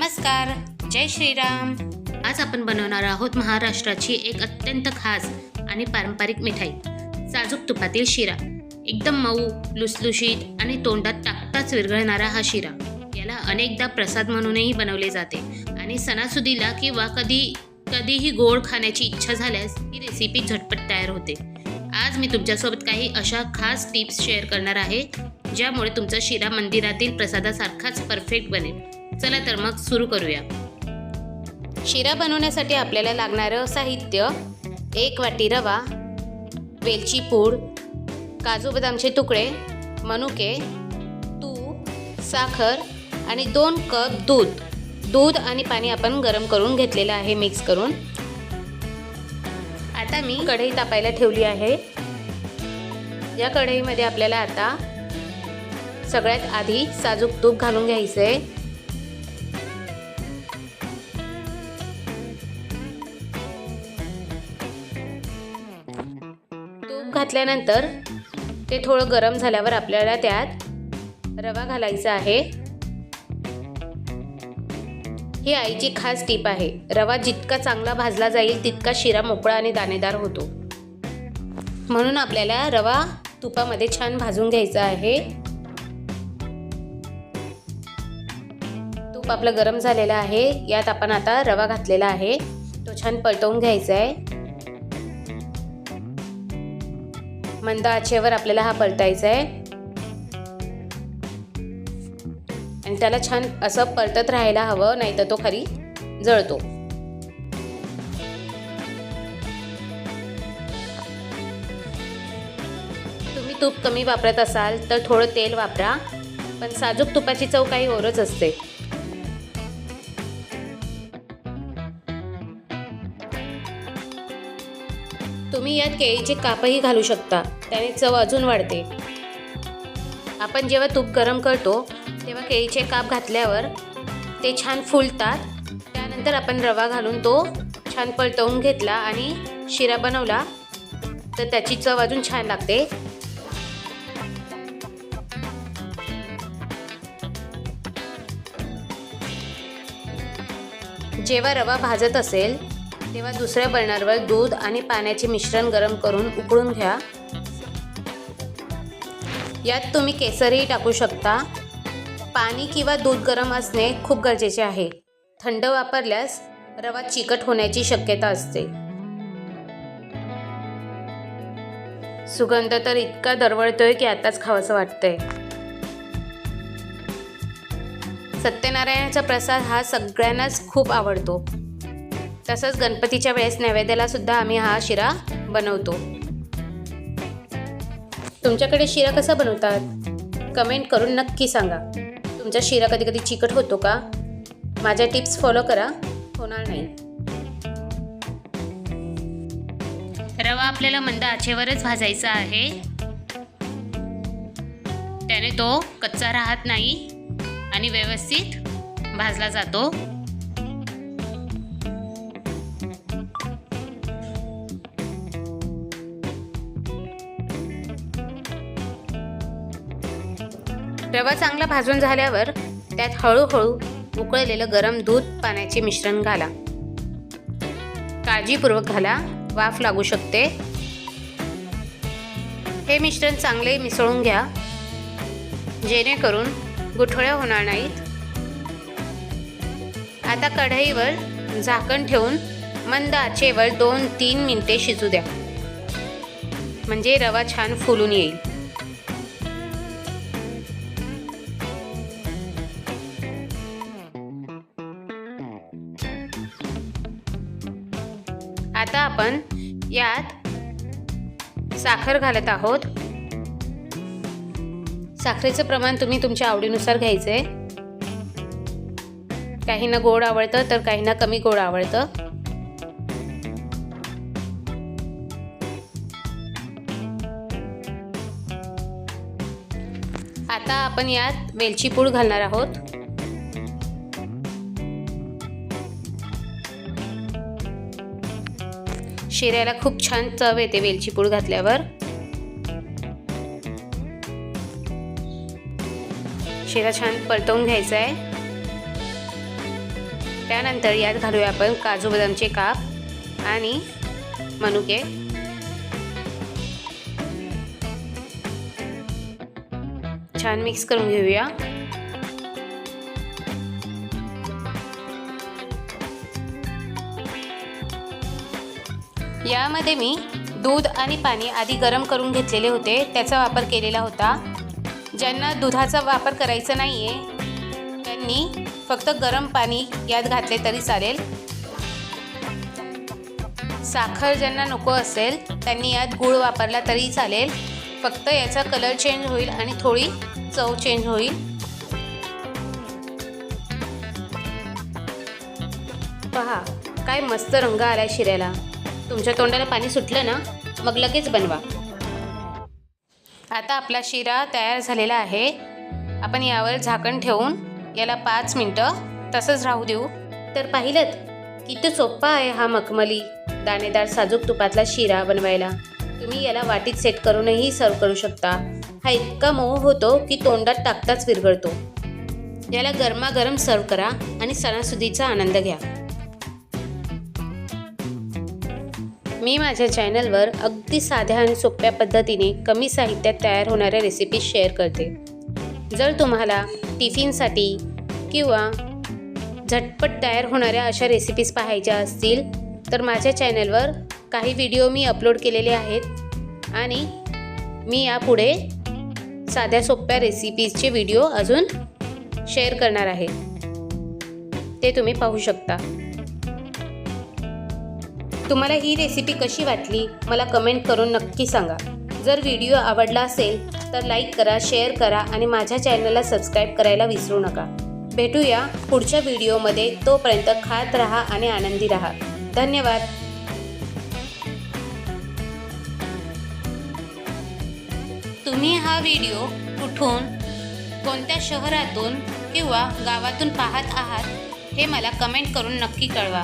नमस्कार जय श्रीराम. आज आपण बनवणार आहोत महाराष्ट्राची एक अत्यंत खास आणि पारंपरिक मिठाई साजूक तुपातील शिरा. एकदम मऊ लुसलुशीत आणि तोंडात टाकताच विरघळणारा हा शिरा. याला अनेकदा प्रसाद म्हणूनही बनवले जाते. आणि सणासुदीला किंवा कधी कधीही गोड खाण्याची इच्छा झाल्यास ही रेसिपी झटपट तयार होते. आज मी तुमच्यासोबत काही अशा खास टिप्स शेअर करणार आहे ज्यामुळे तुमचा शिरा मंदिरातील प्रसादासारखाच परफेक्ट बनेल. चला तर मग सुरू करूया. शिरा बनवण्यासाठी आपल्याला लागणारं साहित्य एक वाटी रवा वेलची पूड काजू बदामचे तुकडे मनुके तूप साखर आणि दोन कप दूध. दूध आणि पाणी आपण गरम करून घेतलेलं आहे मिक्स करून. आता मी कढई तापायला ठेवली आहे. या कढईमध्ये आपल्याला आता सगळ्यात आधी साजूक तूप घालून घ्यायचं आहे घातल्यानंतर ते थोडं गरम झाल्यावर आपल्याला त्यात रवा घालायचा आहे. ही आईची खास टीप आहे. रवा जितका चांगला भाजला जाईल तितका शिरा मोकळा आणि दाणेदार होतो. म्हणून आपल्याला रवा तुपामध्ये छान भाजून घ्यायचा आहे. तूप आपलं गरम झालेलं आहे. यात आपण आता रवा घातलेला आहे. तो छान पलटवून घ्यायचा आहे. मंद आचेवर आपल्याला हा पलटायचा आहे. आणि त्याला छान असं परतत राहायला हवं नाही तर तो खाली जळतो. तुम्ही तूप कमी वापरत असाल तर थोडं तेल वापरा पण साजूक तुपाची चव काही ओरच असते. तुम्ही यात केळीचे कापही घालू शकता. त्याने चव अजून वाढते. आपण जेव्हा तूप गरम करतो तेव्हा केळीचे काप घातल्यावर ते छान फुलतात. त्यानंतर आपण रवा घालून तो छान पलटवून घेतला आणि शिरा बनवला तर त्याची चव अजून छान लागते. जेव्हा रवा भाजत असेल तेव्हा दुसऱ्या बर्नरवर दूध आणि पाण्याचे मिश्रण गरम करून उकळून घ्या. यात तुम्ही केसरही टाकू शकता. पाणी किंवा दूध गरम असणे खूप गरजेचे आहे. थंड वापरल्यास रवा चिकट होण्याची शक्यता असते. सुगंध तर इतका दरवळतोय की आताच खावंसं वाटतंय. सत्यनारायणाचा प्रसाद हा सगळ्यांनाच खूप आवडतो. तसंच गणपतीच्या वेळेस नैवेद्याला सुद्धा आम्ही हा शिरा बनवतो. तुमच्याकडे शिरा कसा बनवतात? कमेंट करून नक्की सांगा. तुमचा शिरा कधी कधी चिकट होतो का? माझ्या टिप्स फॉलो करा. होणार नाही. रवा आपल्याला मंद आचेवरच भाजायचा आहे. त्याने तो कच्चा राहत नाही आणि व्यवस्थित भाजला जातो. रवा चांगला भाजून झाल्यावर त्यात हळूहळू उकळलेलं गरम दूध पाण्याचे मिश्रण घाला. काळजीपूर्वक घाला. वाफ लागू शकते. हे मिश्रण चांगले मिसळून घ्या. जेणेकरून गुठळ्या होणार नाहीत. आता कढईवर झाकण ठेवून मंद आचेवर दोन तीन मिनिटे शिजू द्या. म्हणजे रवा छान फुलून येईल. आपण यात साखर घालत आहोत. साखरेचं प्रमाण तुम्ही तुमच्या आवडीनुसार घ्यायचे काहींना गोड आवडतं तर काहींना कमी गोड आवडतं. आता आपण यात वेलची पूड घालणार आहोत. शिऱ्याला खूप छान चव येते वेलची पूड घातल्यावर. शिरा छान परतवून घ्यायचा आहे त्यानंतर यात घालूया आपण काजू बदामचे काप आणि मनुके. छान मिक्स करून घेऊया. यामध्ये मी दूध आणि पाणी आधी गरम करून घेतलेले होते. त्याचा वापर केलेला होता. ज्यांना दुधाचा वापर करायचा नाही आहे त्यांनी फक्त गरम पाणी यात घातले तरी चालेल. साखर ज्यांना नको असेल त्यांनी यात गूळ वापरला तरी चालेल. फक्त याचा कलर चेंज होईल आणि थोडी चव चेंज होईल. पहा काय मस्त रंग आला शिऱ्याला. तुमच्या तोंडाला पाणी सुटलं ना मग लगेच बनवा. आता आपला शिरा तयार झालेला आहे. आपण यावर झाकण ठेवून याला पाच मिनटं तसंच राहू देऊ. तर पाहिलं किती सोप्पा आहे हा मखमली दाणेदार साजूक तुपातला शिरा बनवायला. तुम्ही याला वाटीत सेट करूनही सर्व करू शकता. हा इतका मऊ होतो की तोंडात टाकताच विरघळतो. याला गरमागरम सर्व करा आणि सणासुदीचा आनंद घ्या. मी माझ्या चॅनलवर अगदी साध्या आणि सोप्या पद्धतीने कमी साहित्यात तयार होणाऱ्या रेसिपीज शेअर करते. जर तुम्हाला टिफिनसाठी किंवा झटपट तयार होणाऱ्या अशा रेसिपीज पाहायच्या असतील तर माझ्या चॅनलवर काही व्हिडिओ मी अपलोड केलेले आहेत आणि मी यापुढे साध्या सोप्या रेसिपीजचे व्हिडिओ अजून शेअर करणार आहे. ते तुम्ही पाहू शकता. तुम्हाला ही रेसिपी कशी वाटली मला कमेंट करून नक्की सांगा. जर व्हिडिओ आवडला असेल तर लाईक करा शेअर करा आणि माझ्या चॅनलला सबस्क्राईब करायला विसरू नका. भेटूया पुढच्या व्हिडिओमध्ये तोपर्यंत खात राहा आणि आनंदी रहा. धन्यवाद. तुम्ही हा व्हिडिओ कुठून कोणत्या शहरातून किंवा गावातून पाहत आहात हे मला कमेंट करून नक्की कळवा.